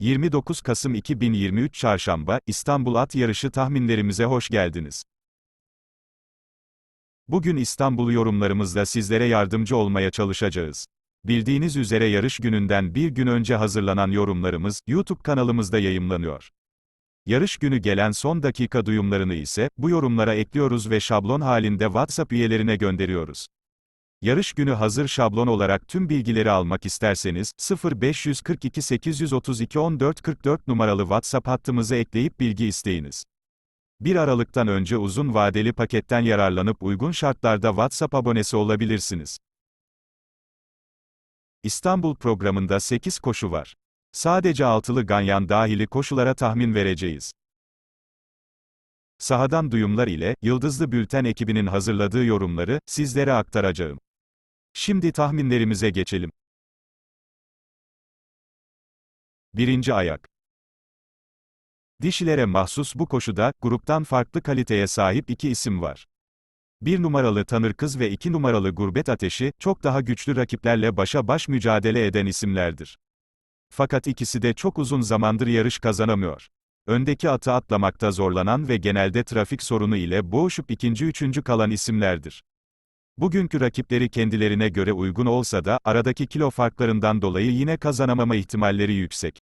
29 Kasım 2023 Çarşamba, İstanbul At Yarışı tahminlerimize hoş geldiniz. Bugün İstanbul yorumlarımızla sizlere yardımcı olmaya çalışacağız. Bildiğiniz üzere yarış gününden bir gün önce hazırlanan yorumlarımız, YouTube kanalımızda yayımlanıyor. Yarış günü gelen son dakika duyumlarını ise, bu yorumlara ekliyoruz ve şablon halinde WhatsApp üyelerine gönderiyoruz. Yarış günü hazır şablon olarak tüm bilgileri almak isterseniz, 0542 832 1444 numaralı WhatsApp hattımıza ekleyip bilgi isteyiniz. 1 Aralık'tan önce uzun vadeli paketten yararlanıp uygun şartlarda WhatsApp abonesi olabilirsiniz. İstanbul programında 8 koşu var. Sadece altılı ganyan dahili koşulara tahmin vereceğiz. Sahadan duyumlar ile, Yıldızlı Bülten ekibinin hazırladığı yorumları, sizlere aktaracağım. Şimdi tahminlerimize geçelim. Birinci ayak. Dişilere mahsus bu koşuda, gruptan farklı kaliteye sahip iki isim var. Bir numaralı Tanır Kız ve iki numaralı Gurbet Ateşi, çok daha güçlü rakiplerle başa baş mücadele eden isimlerdir. Fakat ikisi de çok uzun zamandır yarış kazanamıyor. Öndeki atı atlamakta zorlanan ve genelde trafik sorunu ile boğuşup ikinci üçüncü kalan isimlerdir. Bugünkü rakipleri kendilerine göre uygun olsa da, aradaki kilo farklarından dolayı yine kazanamama ihtimalleri yüksek.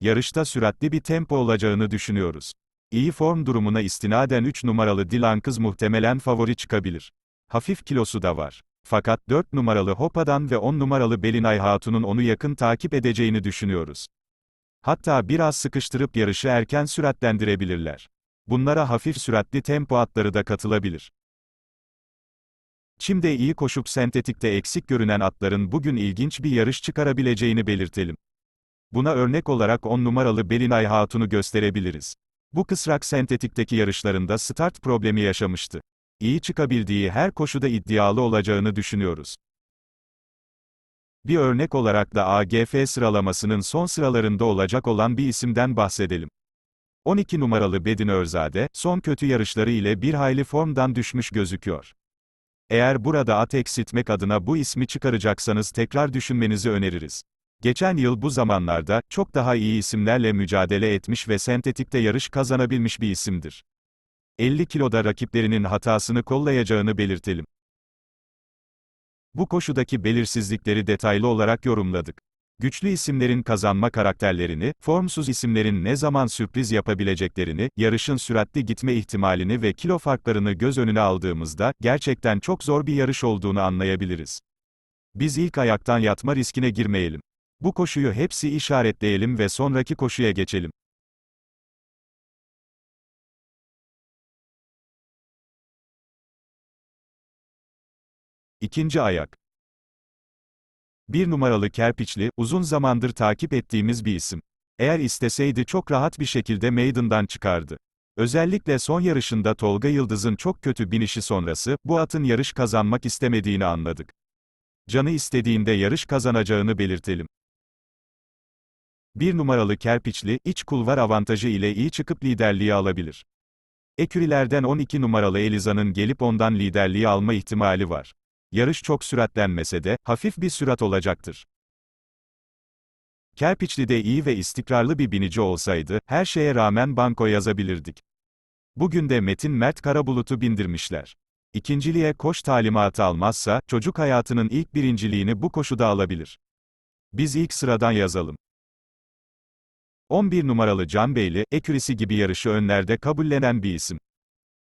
Yarışta süratli bir tempo olacağını düşünüyoruz. İyi form durumuna istinaden 3 numaralı Dilan Kız muhtemelen favori çıkabilir. Hafif kilosu da var. Fakat 4 numaralı Hopa'dan ve 10 numaralı Belinay Hatun'un onu yakın takip edeceğini düşünüyoruz. Hatta biraz sıkıştırıp yarışı erken süratlendirebilirler. Bunlara hafif süratli tempo atları da katılabilir. Çim'de iyi koşup sentetikte eksik görünen atların bugün ilginç bir yarış çıkarabileceğini belirtelim. Buna örnek olarak 10 numaralı Belinay Hatun'u gösterebiliriz. Bu kısrak sentetikteki yarışlarında start problemi yaşamıştı. İyi çıkabildiği her koşuda iddialı olacağını düşünüyoruz. Bir örnek olarak da AGF sıralamasının son sıralarında olacak olan bir isimden bahsedelim. 12 numaralı Bedin Örzade, son kötü yarışları ile bir hayli formdan düşmüş gözüküyor. Eğer burada at eksiltmek adına bu ismi çıkaracaksanız tekrar düşünmenizi öneririz. Geçen yıl bu zamanlarda, çok daha iyi isimlerle mücadele etmiş ve sentetikte yarış kazanabilmiş bir isimdir. 50 kiloda rakiplerinin hatasını kollayacağını belirtelim. Bu koşudaki belirsizlikleri detaylı olarak yorumladık. Güçlü isimlerin kazanma karakterlerini, formsuz isimlerin ne zaman sürpriz yapabileceklerini, yarışın süratli gitme ihtimalini ve kilo farklarını göz önüne aldığımızda, gerçekten çok zor bir yarış olduğunu anlayabiliriz. Biz ilk ayaktan yatma riskine girmeyelim. Bu koşuyu hepsi işaretleyelim ve sonraki koşuya geçelim. İkinci ayak. Bir numaralı Kerpiçli, uzun zamandır takip ettiğimiz bir isim. Eğer isteseydi çok rahat bir şekilde meydandan çıkardı. Özellikle son yarışında Tolga Yıldız'ın çok kötü binişi sonrası, bu atın yarış kazanmak istemediğini anladık. Canı istediğinde yarış kazanacağını belirtelim. Bir numaralı Kerpiçli, iç kulvar avantajı ile iyi çıkıp liderliği alabilir. Ekürilerden 12 numaralı Eliza'nın gelip ondan liderliği alma ihtimali var. Yarış çok süratlenmese de, hafif bir sürat olacaktır. Kerpiçli'de iyi ve istikrarlı bir binici olsaydı, her şeye rağmen banko yazabilirdik. Bugün de Metin Mert Karabulut'u bindirmişler. İkinciliğe koş talimatı almazsa, çocuk hayatının ilk birinciliğini bu koşuda alabilir. Biz ilk sıradan yazalım. 11 numaralı Can Beyli, ekürisi gibi yarışı önlerde kabullenen bir isim.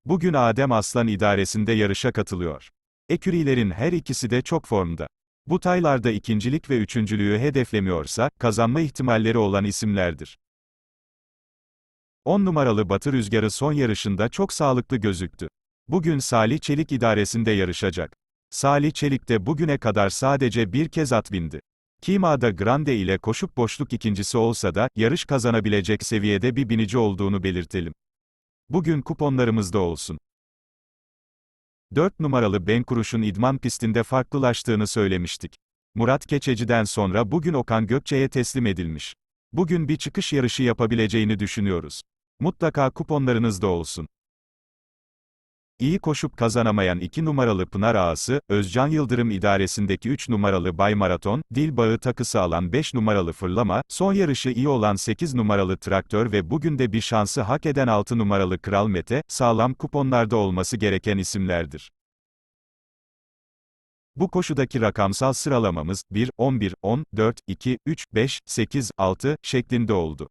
Bugün Adem Aslan idaresinde yarışa katılıyor. Ekürilerin her ikisi de çok formda. Bu taylarda ikincilik ve üçüncülüğü hedeflemiyorsa, kazanma ihtimalleri olan isimlerdir. 10 numaralı Batı Rüzgarı son yarışında çok sağlıklı gözüktü. Bugün Salih Çelik idaresinde yarışacak. Salih Çelik de bugüne kadar sadece bir kez at bindi. Kima'da Grande ile koşup boşluk ikincisi olsa da, yarış kazanabilecek seviyede bir binici olduğunu belirtelim. Bugün kuponlarımızda olsun. 4 numaralı Ben Kuruş'un idman pistinde farklılaştığını söylemiştik. Murat Keçeci'den sonra bugün Okan Gökçe'ye teslim edilmiş. Bugün bir çıkış yarışı yapabileceğini düşünüyoruz. Mutlaka kuponlarınızda olsun. İyi koşup kazanamayan 2 numaralı Pınar Ağası, Özcan Yıldırım idaresindeki 3 numaralı Bay Maraton, dil bağı takısı alan 5 numaralı Fırlama, son yarışı iyi olan 8 numaralı Traktör ve bugün de bir şansı hak eden 6 numaralı Kral Mete, sağlam kuponlarda olması gereken isimlerdir. Bu koşudaki rakamsal sıralamamız 1, 11, 10, 4, 2, 3, 5, 8, 6 şeklinde oldu.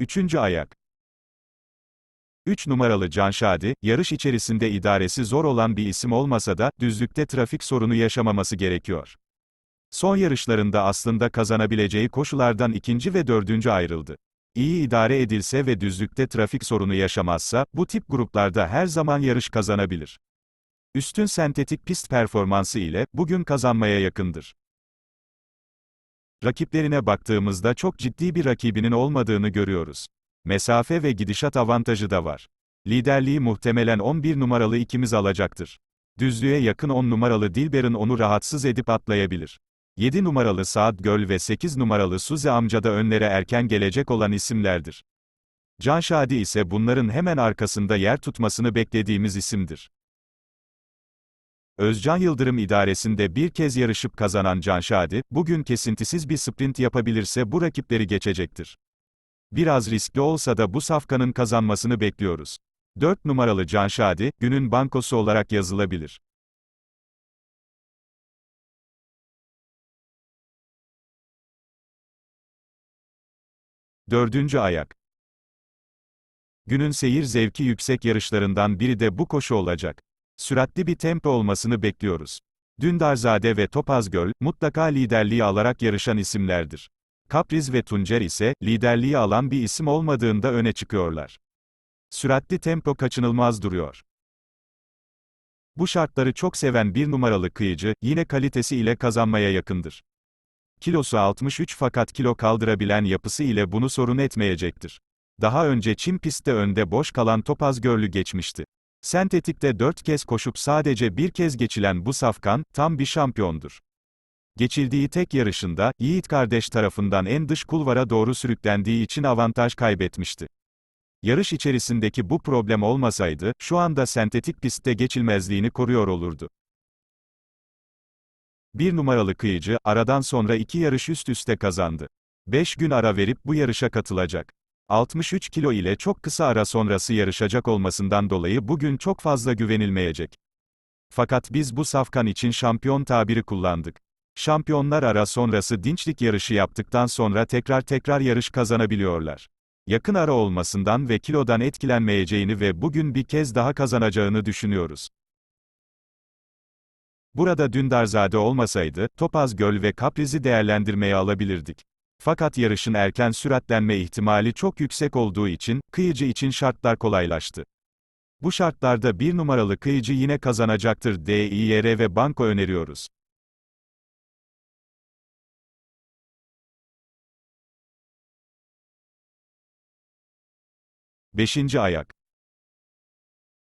Üçüncü ayak. 3 numaralı Canşadi, yarış içerisinde idaresi zor olan bir isim olmasa da, düzlükte trafik sorunu yaşamaması gerekiyor. Son yarışlarında aslında kazanabileceği koşulardan ikinci ve dördüncü ayrıldı. İyi idare edilse ve düzlükte trafik sorunu yaşamazsa, bu tip gruplarda her zaman yarış kazanabilir. Üstün sentetik pist performansı ile, bugün kazanmaya yakındır. Rakiplerine baktığımızda çok ciddi bir rakibinin olmadığını görüyoruz. Mesafe ve gidişat avantajı da var. Liderliği muhtemelen 11 numaralı ikimiz alacaktır. Düzlüğe yakın 10 numaralı Dilber'in onu rahatsız edip atlayabilir. 7 numaralı Saat Göl ve 8 numaralı Suzi amca da önlere erken gelecek olan isimlerdir. Can Şadi ise bunların hemen arkasında yer tutmasını beklediğimiz isimdir. Özcan Yıldırım idaresinde bir kez yarışıp kazanan Can Şadi, bugün kesintisiz bir sprint yapabilirse bu rakipleri geçecektir. Biraz riskli olsa da bu safkanın kazanmasını bekliyoruz. 4 numaralı Can Şadi, günün bankosu olarak yazılabilir. Dördüncü ayak. Günün seyir zevki yüksek yarışlarından biri de bu koşu olacak. Süratli bir tempo olmasını bekliyoruz. Dündarzade ve Topazgöl, mutlaka liderliği alarak yarışan isimlerdir. Kapriz ve Tuncer ise, liderliği alan bir isim olmadığında öne çıkıyorlar. Süratli tempo kaçınılmaz duruyor. Bu şartları çok seven bir numaralı kıyıcı, yine kalitesi ile kazanmaya yakındır. Kilosu 63 fakat kilo kaldırabilen yapısı ile bunu sorun etmeyecektir. Daha önce Çin pistte önde boş kalan Topaz Görlü geçmişti. Sentetikte 4 kez koşup sadece bir kez geçilen bu safkan, tam bir şampiyondur. Geçildiği tek yarışında, Yiğit kardeş tarafından en dış kulvara doğru sürüklendiği için avantaj kaybetmişti. Yarış içerisindeki bu problem olmasaydı, şu anda sentetik pistte geçilmezliğini koruyor olurdu. Bir numaralı kıyıcı, aradan sonra iki yarış üst üste kazandı. 5 gün ara verip bu yarışa katılacak. 63 kilo ile çok kısa ara sonrası yarışacak olmasından dolayı bugün çok fazla güvenilmeyecek. Fakat biz bu safkan için şampiyon tabiri kullandık. Şampiyonlar ara sonrası dinçlik yarışı yaptıktan sonra tekrar tekrar yarış kazanabiliyorlar. Yakın ara olmasından ve kilodan etkilenmeyeceğini ve bugün bir kez daha kazanacağını düşünüyoruz. Burada Dündarzade olmasaydı, Topaz Göl ve Kapriz'i değerlendirmeye alabilirdik. Fakat yarışın erken süratlenme ihtimali çok yüksek olduğu için, kıyıcı için şartlar kolaylaştı. Bu şartlarda bir numaralı kıyıcı yine kazanacaktır DİR ve banko öneriyoruz. Beşinci ayak.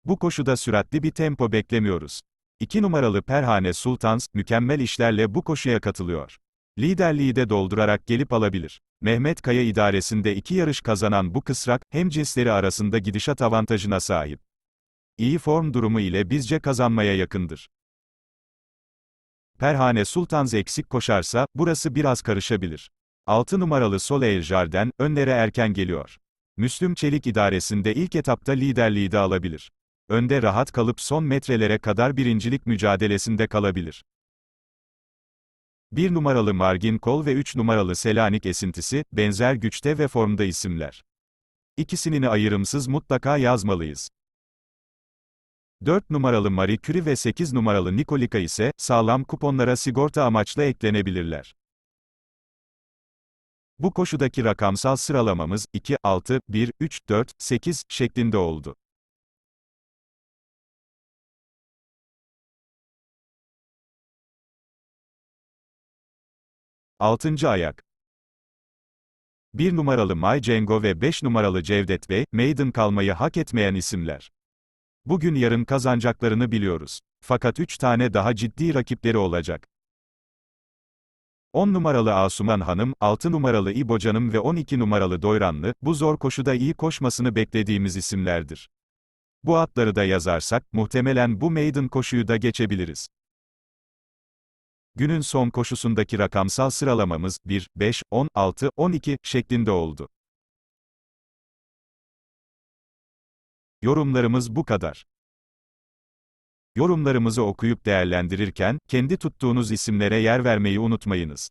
Bu koşuda süratli bir tempo beklemiyoruz. 2 numaralı Perhane Sultans, mükemmel işlerle bu koşuya katılıyor. Liderliği de doldurarak gelip alabilir. Mehmet Kaya idaresinde iki yarış kazanan bu kısrak, hem cinsleri arasında gidişat avantajına sahip. İyi form durumu ile bizce kazanmaya yakındır. Perhane Sultans eksik koşarsa, burası biraz karışabilir. 6 numaralı Soleil Jarden, önlere erken geliyor. Müslüm Çelik idaresinde ilk etapta liderliği de alabilir. Önde rahat kalıp son metrelere kadar birincilik mücadelesinde kalabilir. 1 numaralı Margin Kol ve 3 numaralı Selanik esintisi, benzer güçte ve formda isimler. İkisini ayrımsız mutlaka yazmalıyız. 4 numaralı Marie Curie ve 8 numaralı Nikolika ise, sağlam kuponlara sigorta amaçlı eklenebilirler. Bu koşudaki rakamsal sıralamamız, 2, 6, 1, 3, 4, 8 şeklinde oldu. Altıncı ayak. 1 numaralı May Cengo ve 5 numaralı Cevdet Bey, maiden kalmayı hak etmeyen isimler. Bugün yarın kazanacaklarını biliyoruz. Fakat 3 tane daha ciddi rakipleri olacak. 10 numaralı Asuman Hanım, 6 numaralı İbo Canım ve 12 numaralı Doyranlı, bu zor koşuda iyi koşmasını beklediğimiz isimlerdir. Bu atları da yazarsak, muhtemelen bu maiden koşuyu da geçebiliriz. Günün son koşusundaki rakamsal sıralamamız, 1, 5, 10, 6, 12 şeklinde oldu. Yorumlarımız bu kadar. Yorumlarımızı okuyup değerlendirirken, kendi tuttuğunuz isimlere yer vermeyi unutmayınız.